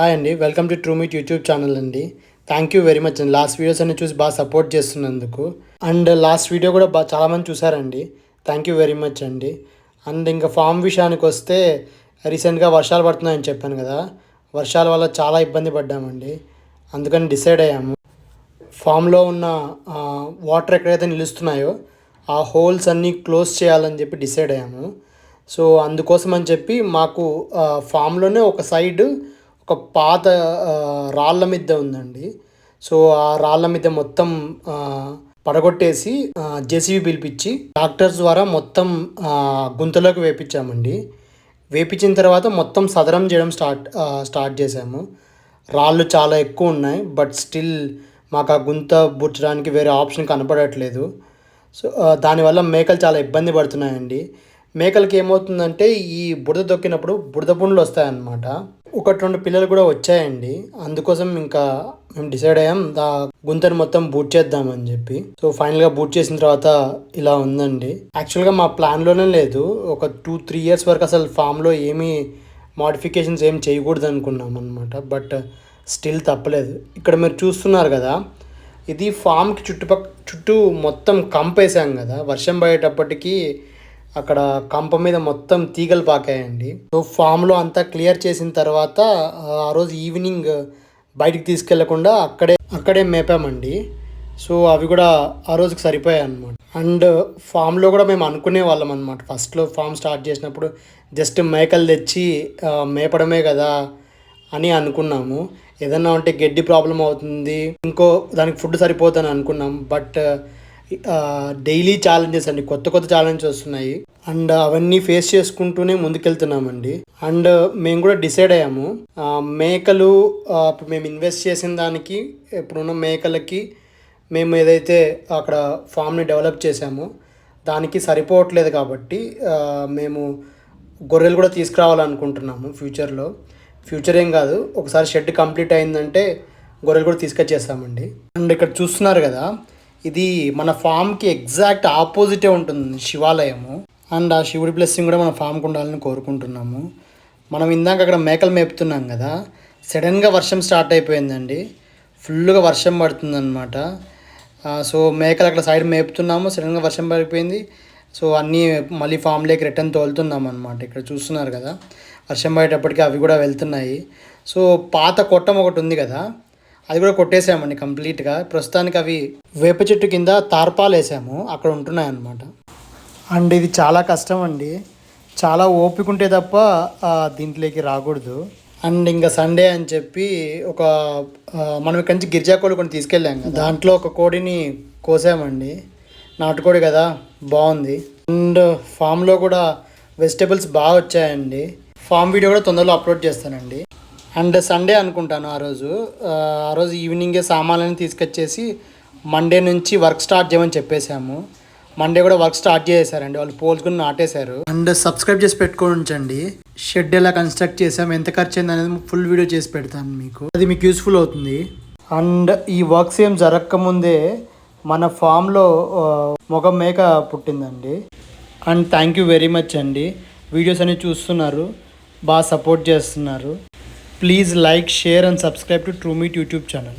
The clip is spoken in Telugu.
హాయ్ అండి welcome to true meet YouTube channel అండి. థ్యాంక్ యూ వెరీ మచ్ అండి. లాస్ట్ వీడియోస్ అన్ని చూసి బాగా సపోర్ట్ చేస్తున్నందుకు. అండ్ లాస్ట్ వీడియో కూడా బాగా చాలామంది చూసారండి. థ్యాంక్ యూ వెరీ మచ్ అండి. అండ్ ఇంకా ఫామ్ విషయానికి వస్తే రీసెంట్గా వర్షాలు పడుతున్నాయని చెప్పాను కదా. వర్షాల వల్ల చాలా ఇబ్బంది పడ్డామండి. అందుకని డిసైడ్ అయ్యాము. ఫామ్లో ఉన్న వాటర్ ఎక్కడైతే నిలుస్తున్నాయో ఆ హోల్స్ అన్నీ క్లోజ్ చేయాలని చెప్పి డిసైడ్ అయ్యాము. సో అందుకోసం అని చెప్పి మాకు ఫామ్లోనే ఒక సైడ్ ఒక పాత రాళ్ళ మిద్దె ఉందండి. సో ఆ రాళ్ళ మిద్దె మొత్తం పడగొట్టేసి జేసీబీ పిలిపించి డాక్టర్స్ ద్వారా మొత్తం గుంతలోకి వేపించామండి. వేపించిన తర్వాత మొత్తం సదరం చేయడం స్టార్ట్ స్టార్ట్ చేసాము రాళ్ళు చాలా ఎక్కువ ఉన్నాయి బట్ స్టిల్ మాకు ఆ గుంత బుచ్చడానికి వేరే ఆప్షన్ కనపడట్లేదు. సో దానివల్ల మేకలు చాలా ఇబ్బంది పడుతున్నాయండి. మేకలకి ఏమవుతుందంటే ఈ బురద దొక్కినప్పుడు బురద పుండ్లు వస్తాయన్నమాట. ఒకటి రెండు పిల్లలు కూడా వచ్చాయండి. అందుకోసం ఇంకా మేము డిసైడ్ అయ్యాం దా గుంతను మొత్తం బూట్ చేద్దామని చెప్పి. సో ఫైనల్గా బూట్ చేసిన తర్వాత ఇలా ఉందండి. యాక్చువల్గా మా ప్లాన్లోనే లేదు. ఒక టూ త్రీ ఇయర్స్ వరకు అసలు ఫామ్లో ఏమీ మాడిఫికేషన్స్ ఏం చేయకూడదు అనుకున్నాం అనమాట బట్ స్టిల్ తప్పలేదు. ఇక్కడ మీరు చూస్తున్నారు కదా ఇది ఫామ్కి చుట్టుపక్క చుట్టూ మొత్తం కంపేసాం కదా. వర్షం పడేటప్పటికీ అక్కడ కంప మీద మొత్తం తీగలు పాకాయండి. సో ఫామ్లో అంతా క్లియర్ చేసిన తర్వాత ఆ రోజు ఈవినింగ్ బయటికి తీసుకెళ్ళకుండా అక్కడే అక్కడే మేపామండి. సో అవి కూడా ఆ రోజుకి సరిపోయాయి అనమాట అండ్ ఫామ్లో కూడా మేము అనుకునే వాళ్ళం అనమాట ఫస్ట్లో ఫామ్ స్టార్ట్ చేసినప్పుడు జస్ట్ మేకలు తెచ్చి మేపడమే కదా అని అనుకున్నాము. ఏదన్నా ఉంటే గడ్డి ప్రాబ్లం అవుతుంది ఇంకో దానికి ఫుడ్ సరిపోతుందని అనుకున్నాం. బట్ డైలీ ఛాలెంజెస్ అండి. కొత్త కొత్త ఛాలెంజెస్ వస్తున్నాయి. అండ్ అవన్నీ ఫేస్ చేసుకుంటూనే ముందుకెళ్తున్నామండి. అండ్ మేము కూడా డిసైడ్ అయ్యాము. మేకలు ఇప్పుడు మేము ఇన్వెస్ట్ చేసిన దానికి ఇప్పుడున్న మేకలకి మేము ఏదైతే అక్కడ ఫామ్ని డెవలప్ చేసామో దానికి సరిపోవట్లేదు కాబట్టి మేము గొర్రెలు కూడా తీసుకురావాలనుకుంటున్నాము ఫ్యూచర్లో ఫ్యూచర్ ఏం కాదు. ఒకసారి షెడ్ కంప్లీట్ అయిందంటే గొర్రెలు కూడా తీసుకొచ్చేస్తామండి. అండ్ ఇక్కడ చూస్తున్నారు కదా ఇది మన ఫామ్కి ఎగ్జాక్ట్ ఆపోజిటే ఉంటుంది శివాలయము. అండ్ ఆ శివుడి బ్లెస్సింగ్ కూడా మన ఫామ్కి ఉండాలని కోరుకుంటున్నాము. మనం ఇందాక అక్కడ మేకలు మేపుతున్నాం కదా సడన్గా వర్షం స్టార్ట్ అయిపోయిందండి. ఫుల్గా వర్షం పడుతుందన్నమాట. ఆ, సో మేకలు అక్కడ సైడ్ మేపుతున్నాము సడన్గా వర్షం పడిపోయింది. సో అన్నీ మళ్ళీ ఫామ్లోకి రిటర్న్ తోలుతున్నాం అనమాట ఇక్కడ చూస్తున్నారు కదా వర్షం పడేటప్పటికి అవి కూడా వెళ్తున్నాయి. సో పాత కొట్టం ఒకటి ఉంది కదా అది కూడా కొట్టేసామండి కంప్లీట్గా. ప్రస్తుతానికి అవి వేప చెట్టు కింద తార్పాలు వేసాము అక్కడ ఉంటున్నాయి అన్నమాట అండ్ ఇది చాలా కష్టం అండి చాలా ఓపిక ఉంటే తప్ప దీంట్లోకి రాకూడదు. అండ్ ఇంకా సండే అని చెప్పి ఒక మనం ఇక్కడి నుంచి గిరిజా కోడి కొన్ని తీసుకెళ్ళాం దాంట్లో ఒక కోడిని కోసామండి. నాటుకోడి కదా బాగుంది. అండ్ ఫామ్లో కూడా వెజిటేబుల్స్ బాగా వచ్చాయండి. ఫామ్ వీడియో కూడా తొందరలో అప్లోడ్ చేస్తానండి. అండ్ సండే అనుకుంటాను ఆ రోజు. ఆ, రోజు ఈవినింగే సామాన్లని తీసుకొచ్చేసి మండే నుంచి వర్క్ స్టార్ట్ చేయమని చెప్పేశాము. మండే కూడా వర్క్ స్టార్ట్ చేసేసారండి. వాళ్ళు పోల్చుకుని నాటేశారు. అండ్ సబ్స్క్రైబ్ చేసి పెట్టుకొని ఉంచండి షెడ్ ఎలా కన్స్ట్రక్ట్ చేసాము ఎంత ఖర్చు అయింది అనేది ఫుల్ వీడియో చేసి పెడతాను మీకు. అది మీకు యూస్ఫుల్ అవుతుంది. అండ్ ఈ వర్క్స్ ఏం జరగకముందే మన ఫామ్లో మగ మేక పుట్టిందండి. And thank you very much అండి. వీడియోస్ అనేవి చూస్తున్నారు. బాగా సపోర్ట్ చేస్తున్నారు. Please like, share and subscribe to TrueMeet YouTube channel.